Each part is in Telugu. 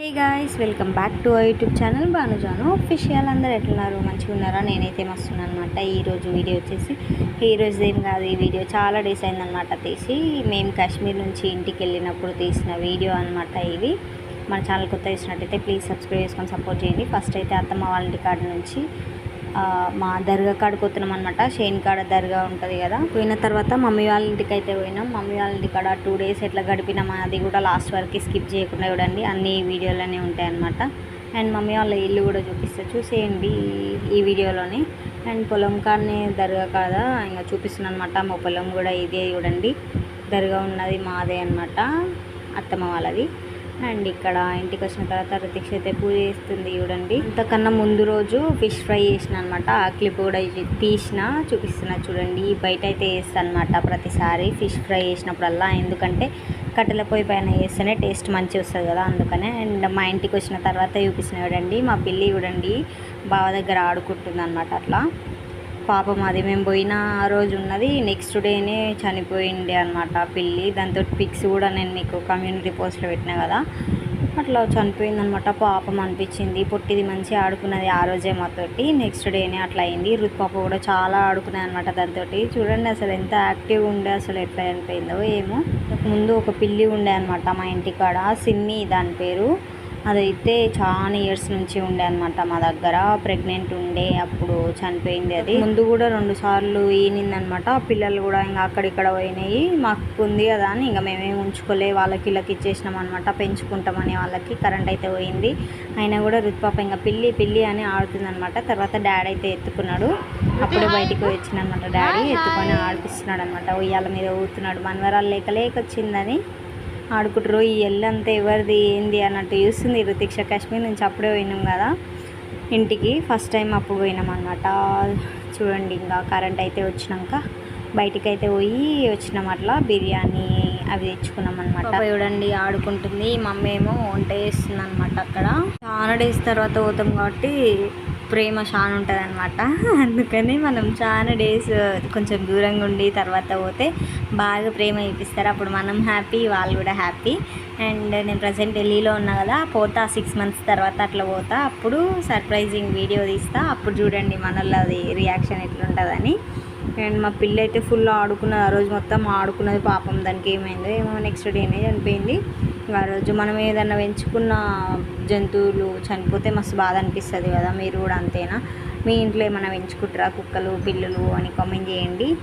Hey guys welcome back to our YouTube channel Banujanu official అందరు ఎట్లున్నారు? మంచిగా ఉన్నారా? నేనైతే మస్తున్నాను అనమాట ఈరోజు వీడియో వచ్చేసి ఈ రోజు ఏం కాదు ఈ వీడియో చాలా డేస్ అయిందనమాట తీసి. మేము కాశ్మీర్ నుంచి ఇంటికి వెళ్ళినప్పుడు తీసిన వీడియో అనమాట ఇది. మన ఛానల్ కొత్త ఇచ్చినట్టయితే ప్లీజ్ సబ్స్క్రైబ్ చేసుకొని సపోర్ట్ చేయండి. ఫస్ట్ అయితే అత్తమ్మ వాళ్ళ ఇంటి కాడ నుంచి మా దర్గా కాడికి పోతున్నాం అనమాట షేన్ కాడ దర్గా ఉంటుంది కదా. పోయిన తర్వాత మమ్మీ వాళ్ళ ఇంటికి అయితే పోయినాం. మమ్మీ వాళ్ళ ఇంటి కాడ టూ డేస్ ఎట్లా గడిపినామా అది కూడా లాస్ట్ వరకు స్కిప్ చేయకుండా చూడండి. అన్ని వీడియోలోనే ఉంటాయి అనమాట అండ్ మమ్మీ వాళ్ళ ఇల్లు కూడా చూపిస్తా చూసేయండి ఈ- వీడియోలోనే. అండ్ పొలం కాడనే దర్గా కాదా ఇంకా చూపిస్తున్నాను అనమాట మా పొలం కూడా ఇదే చూడండి. దర్గా ఉన్నది మాదే అనమాట అత్తమ్మ వాళ్ళది. అండ్ ఇక్కడ ఇంటికి వచ్చిన తర్వాత రితిక్ష అయితే పూజ చేస్తుంది చూడండి. ఇంతకన్నా ముందు రోజు ఫిష్ ఫ్రై చేసిన అనమాట ఆ క్లిప్ కూడా తీసిన చూపిస్తున్నా చూడండి. బయట అయితే వేస్తాను అనమాట ప్రతిసారి ఫిష్ ఫ్రై చేసినప్పుడల్లా. ఎందుకంటే కట్టెల పొయ్యి పైన వేస్తేనే టేస్ట్ మంచిగా వస్తుంది కదా అందుకనే. అండ్ మా ఇంటికి వచ్చిన తర్వాత చూపిస్తున్నా చూడండి. మా పిల్లి చూడండి బావ దగ్గర ఆడుకుంటుంది అనమాట అట్లా. పాపం అది మేము పోయిన ఆ రోజు ఉన్నది నెక్స్ట్ డేనే చనిపోయింది అనమాట పిల్లి. దాంతో పిక్స్ కూడా నేను మీకు కమ్యూనిటీ పోస్ట్లో పెట్టినా కదా. అట్లా చనిపోయిందనమాట పాపం అనిపించింది. పొట్టిది మంచిగా ఆడుకున్నది ఆ రోజే మాతోటి నెక్స్ట్ డేనే అట్లా అయింది. రుత్ పాప కూడా చాలా ఆడుకున్నాయి అనమాట దాంతో చూడండి అసలు ఎంత యాక్టివ్గా ఉండే అసలు ఎట్లా చనిపోయిందో ఏమో. ముందు ఒక పిల్లి ఉండే అనమాట మా ఇంటికాడ సిన్ని దాని పేరు. అదైతే చాలా ఇయర్స్ నుంచి ఉండే అనమాట మా దగ్గర. ప్రెగ్నెంట్ ఉండే అప్పుడు చనిపోయింది అది. ముందు కూడా రెండు సార్లు ఈనింది అనమాట పిల్లలు కూడా ఇంకా అక్కడిక్కడ పోయినాయి. మాకు ఉంది కదా అని ఇంకా మేమేం ఉంచుకోలే వాళ్ళకి ఇళ్ళకి ఇచ్చేసినాం అనమాట పెంచుకుంటామని వాళ్ళకి కరెంట్ అయితే పోయింది. అయినా కూడా రుతుపాప ఇంకా పిల్లి పిల్లి అని ఆడుతుంది అనమాట తర్వాత డాడీ అయితే ఎత్తుకున్నాడు. అప్పుడే బయటికి వచ్చిన అనమాట డాడీ. ఎత్తుకొని ఆడిపిస్తున్నాడు అనమాట ఉయ్యాల మీద ఊతున్నాడు మనవరాలు లేక లేక వచ్చిందని. ఆడుకుంటారు. ఈ ఎల్లంతా ఎవరిది ఏంది అన్నట్టు చూస్తుంది. రుతిక్ష కాశ్మీర్ నుంచి అప్పుడే పోయినాం కదా. ఇంటికి ఫస్ట్ టైం అప్పుడు పోయినాం అనమాట చూడండి ఇంకా కరెంట్ అయితే వచ్చినాక బయటికి అయితే పోయి వచ్చినాం అట్లా బిర్యానీ అవి తెచ్చుకున్నాం అనమాట చూడండి ఆడుకుంటుంది. మమ్మీ ఏమో వంట చేస్తుంది అనమాట అక్కడ. చాలా డేస్ తర్వాత పోతాం కాబట్టి ప్రేమ చాలా ఉంటుంది అనమాట అందుకని మనం చాలా డేస్ కొంచెం దూరంగా ఉండి తర్వాత పోతే బాగా ప్రేమ చూపిస్తారు. అప్పుడు మనం హ్యాపీ వాళ్ళు కూడా హ్యాపీ. అండ్ నేను ప్రజెంట్ ఢిల్లీలో ఉన్నా కదా పోతా సిక్స్ మంత్స్ తర్వాత అట్లా పోతా. అప్పుడు సర్ప్రైజింగ్ వీడియో తీస్తా. అప్పుడు చూడండి మనది రియాక్షన్ ఎట్లుంటుందని. అండ్ మా పిల్ల అయితే ఫుల్ ఆడుకున్నది. ఆ రోజు మొత్తం ఆడుకున్నది పాపం. దానికి ఏమైందో ఏమో నెక్స్ట్ డేనే చనిపోయింది. ఆ రోజు మనం ఏదన్నా పెంచుకున్న జంతువులు చనిపోతే మస్తు బాధ అనిపిస్తుంది కదా మీరు కూడా అంతేనా? మీ ఇంట్లో ఏమైనా పెంచుకుంటారా? కుక్కలు పిల్లులు అని కామెంట్ చేయండి.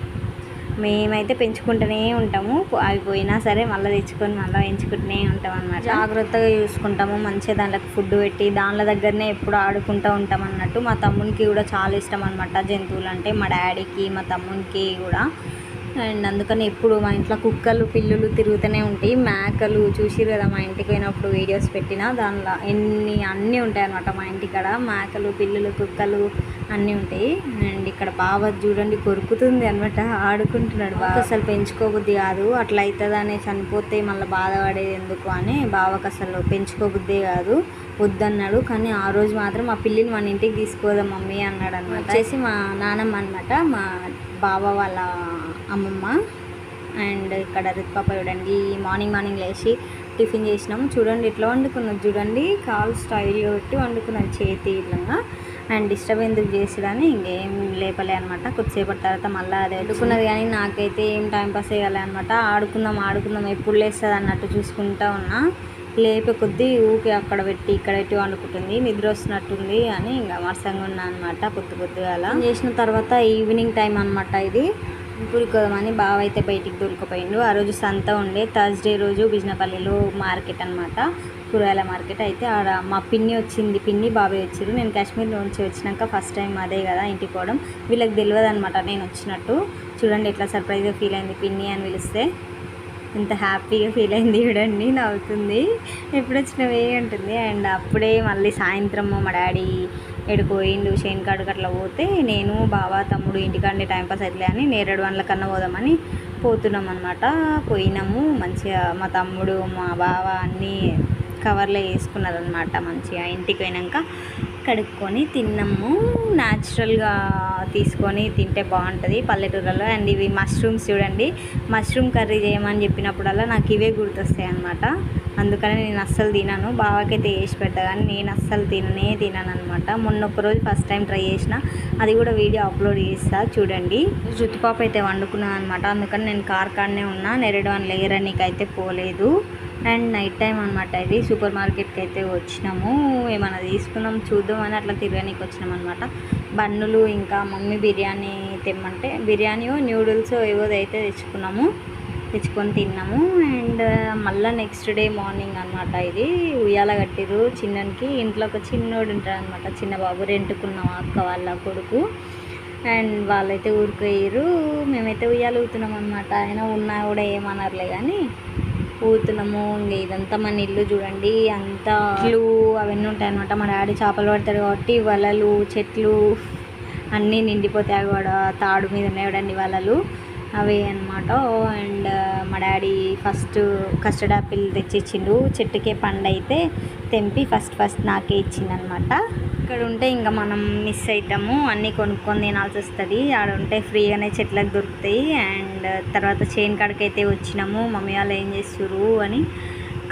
మేమైతే పెంచుకుంటూనే ఉంటాము. అవి పోయినా సరే మళ్ళీ తెచ్చుకొని మళ్ళీ పెంచుకుంటూనే ఉంటాం అన్నమాట. జాగ్రత్తగా చూసుకుంటాము. మంచిగా దాంట్లోకి ఫుడ్ పెట్టి దానిల దగ్గరనే ఎప్పుడు ఆడుకుంటూ ఉంటాం అన్నట్టు. మా తమ్మునికి కూడా చాలా ఇష్టం అనమాట జంతువులు అంటే. మా డాడీకి మా తమ్మునికి కూడా. అండ్ అందుకని ఎప్పుడు మా ఇంట్లో కుక్కలు పిల్లులు తిరుగుతూనే ఉంటాయి. మేకలు చూసిరు కదా మా ఇంటికి పోయినప్పుడు వీడియోస్ పెట్టిన. దానిలో ఎన్ని అన్నీ ఉంటాయి అనమాట మా ఇంటికాడ. మేకలు పిల్లులు కుక్కలు అన్నీ ఉంటాయి. అండ్ ఇక్కడ బావ చూడండి కొరుకుతుంది అనమాట ఆడుకుంటున్నాడు బావ. అసలు పెంచుకోబుద్ధి కాదు. అట్లా అవుతుందని చనిపోతే మళ్ళీ బాధపడేది ఎందుకు అని బావకు అసలు పెంచుకోబుద్ధి కాదు. వద్దన్నాడు. కానీ ఆ రోజు మాత్రం మా పిల్లిని మన ఇంటికి తీసుకోదాం మమ్మీ అన్నాడు అనమాట వచ్చేసి మా నానమ్మ అనమాట మా బావ వాళ్ళ అమ్మమ్మ. అండ్ ఇక్కడ రిత్పాప చూడండి మార్నింగ్ మార్నింగ్ లేచి టిఫిన్ చేసినాము చూడండి ఎట్లా వండుకున్నది చూడండి. కాల్ స్టైల్ పెట్టి వండుకున్నది చేతి ఇట్లా అండ్ డిస్టర్బ్ ఎందుకు చేసిడని ఇంకేం లేపలే అనమాట కొద్దిసేపటి తర్వాత మళ్ళీ అది వండుకున్నది కానీ నాకైతే ఏం టైం పాస్ చేయాలి అనమాట ఆడుకుందాం ఆడుకుందాం ఎప్పుడు లేస్తుంది అన్నట్టు చూసుకుంటా ఉన్నా. లేపే కొద్దీ ఊకే అక్కడ పెట్టి ఇక్కడ పెట్టి వండుకుంటుంది నిద్ర వస్తున్నట్టుంది అని ఇంకా మరసంగా ఉన్నా అనమాట పొద్దు పొద్దుగా అలా. చేసిన తర్వాత ఈవినింగ్ టైం అనమాట ఇది. పురికోదామని బావ అయితే బయటికి దొరికిపోయిండు. ఆ రోజు సంత ఉండే థర్స్డే రోజు బిజినపల్లిలో మార్కెట్ అనమాట కూరగాయల మార్కెట్ అయితే ఆడ మా పిన్ని వచ్చింది పిన్ని బాబాయ్ వచ్చారు నేను కాశ్మీర్ నుంచి వచ్చినాక ఫస్ట్ టైం అదే కదా ఇంటికి పోవడం. వీళ్ళకి తెలియదు అనమాట నేను వచ్చినట్టు. చూడండి ఎట్లా సర్ప్రైజ్గా ఫీల్ అయింది పిన్ని అని పిలిస్తే. ఎంత హ్యాపీగా ఫీల్ అయింది చూడండి నవ్వుతుంది. ఎప్పుడు వచ్చినవే ఉంటుంది అండ్ అప్పుడే మళ్ళీ సాయంత్రం మా డాడీ ఎడుకోయిండు షేన్ కాడుకి అట్లా పోతే నేను బావ తమ్ముడు ఇంటికాడే టైంపాస్ అవుతుంది అని నేరేడు వండ్ల కన్నా పోదామని పోతున్నాం అనమాట పోయినాము మంచిగా మా తమ్ముడు మా బావ అన్నీ కవర్లో వేసుకున్నారనమాట మంచిగా. ఇంటికి పోయినాక కడుక్కొని తిన్నాము. న్యాచురల్గా తీసుకొని తింటే బాగుంటుంది పల్లెటూరులో అండ్ ఇవి మష్రూమ్స్ చూడండి. మష్రూమ్ కర్రీ చేయమని చెప్పినప్పుడల్లా నాకు ఇవే గుర్తొస్తాయి అనమాట అందుకనే నేను అస్సలు తినను. బావకైతే వేసి పెట్టా కానీ నేను అస్సలు తిననే తినను అనమాట మొన్న ఒక రోజు ఫస్ట్ టైం ట్రై చేసిన. అది కూడా వీడియో అప్లోడ్ చేస్తా చూడండి. జుట్టుపాప అయితే వండుకున్నాను అనమాట అందుకని నేను కార్ కాడనే ఉన్నా. నెరడు అని లేరనికైతే అయితే పోలేదు. అండ్ నైట్ టైం అనమాట ఇది. సూపర్ మార్కెట్కి అయితే వచ్చినాము. ఏమైనా తీసుకున్నాం చూద్దామని అట్లా తిరగనీకి వచ్చినాం అనమాట బన్నులు ఇంకా మమ్మీ బిర్యానీ తెమ్మంటే బిర్యానీ న్యూడిల్స్ ఏవో అయితే తెచ్చుకున్నాము తెచ్చుకొని తిన్నాము. అండ్ మళ్ళీ నెక్స్ట్ డే మార్నింగ్ అనమాట ఇది. ఉయ్యాల కట్టిరు చిన్నకి ఇంట్లో ఒక చిన్నోడు ఉంటాడు అనమాట చిన్న బాబు రెంటుకున్నాం అక్క వాళ్ళ కొడుకు. అండ్ వాళ్ళైతే ఊరుకోయారు మేమైతే ఉయ్యాలు ఊతున్నాం అనమాట ఆయన ఉన్నా కూడా ఏమనర్లే కానీ ఊతున్నాము ఇంక ఇదంతా మన ఇల్లు చూడండి. అంతా ఇల్లు అవన్నీ ఉంటాయి అనమాట మా డాడీ చేపలు పడతాడు కాబట్టి వలలు చెట్లు అన్నీ నిండిపోతాయి కూడా తాడు మీద ఉన్నాయి చూడండి వలలు. అవి అనమాట అండ్ మా డాడీ ఫస్ట్ కస్టర్డ్ ఆపిల్ తెచ్చిచ్చిండు. చెట్టుకే పండు అయితే తెంపి ఫస్ట్ ఫస్ట్ నాకే ఇచ్చిందనమాట ఇక్కడ ఉంటే ఇంకా మనం మిస్ అవుతాము అన్నీ కొనుక్కొని తినాల్సి వస్తుంది. ఆడ ఉంటే ఫ్రీగానే చెట్లకు దొరుకుతాయి. అండ్ తర్వాత చేను కాడికి అయితే వచ్చినాము. మమ్మీ వాళ్ళు ఏం చేస్తుర్రు అని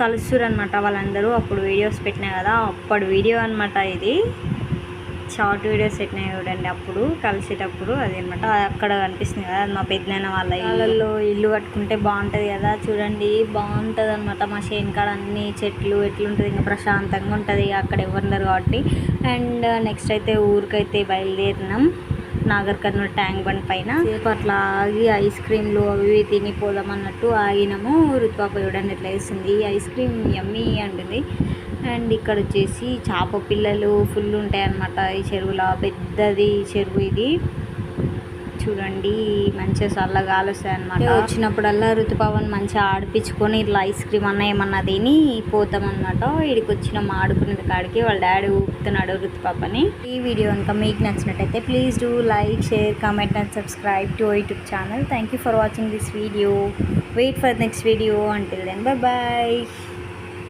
కలుస్తురు అనమాట వాళ్ళందరూ. అప్పుడు వీడియోస్ పెట్టినా కదా. అప్పుడు వీడియో అనమాట ఇది. షార్ట్ వీడియోస్ పెట్టినాయి చూడండి అప్పుడు కలిసేటప్పుడు అది అనమాట అక్కడ కనిపిస్తుంది కదా మా పెద్దనాన్న వాళ్ళ ఇళ్ళల్లో ఇల్లు కట్టుకుంటే బాగుంటుంది కదా చూడండి బాగుంటుంది అనమాట మా చేనుకాడ అన్ని చెట్లు ఎట్లుంటుంది ఇంకా ప్రశాంతంగా ఉంటుంది అక్కడ ఎవరున్నారు కాబట్టి. అండ్ నెక్స్ట్ అయితే ఊరికైతే బయలుదేరినాం. నాగర్ కర్నూలు ట్యాంక్ బండ్ పైన. అట్లా ఆగి ఐస్ క్రీమ్లు అవి తిని పోదాం అన్నట్టు ఆగినాము. రుతుపాప చూడండి ఎట్లా వేస్తుంది. ఐస్ క్రీమ్ యమ్మీ అంటుంది. అండ్ ఇక్కడ వచ్చేసి చేప పిల్లలు ఫుల్ ఉంటాయి అన్నమాట ఈ చెరువులో పెద్దది చెరువు ఇది. చూడండి మంచిగా చల్లగా వస్తాయి అనమాట వచ్చినప్పుడల్లా ఋతుపవన్ మంచిగా ఆడిపించుకొని ఇట్లా ఐస్ క్రీమ్ అన్న ఏమన్నా తిని పోతాం అనమాట వచ్చిన వచ్చినాం ఆడుకునేది కాడికి వాళ్ళ డాడీ ఊపుతున్నాడు ఋతుపాపని ఈ వీడియో కనుక మీకు నచ్చినట్టయితే please do like share comment and subscribe to YouTube channel thank you for watching this video wait for next video until then bye bye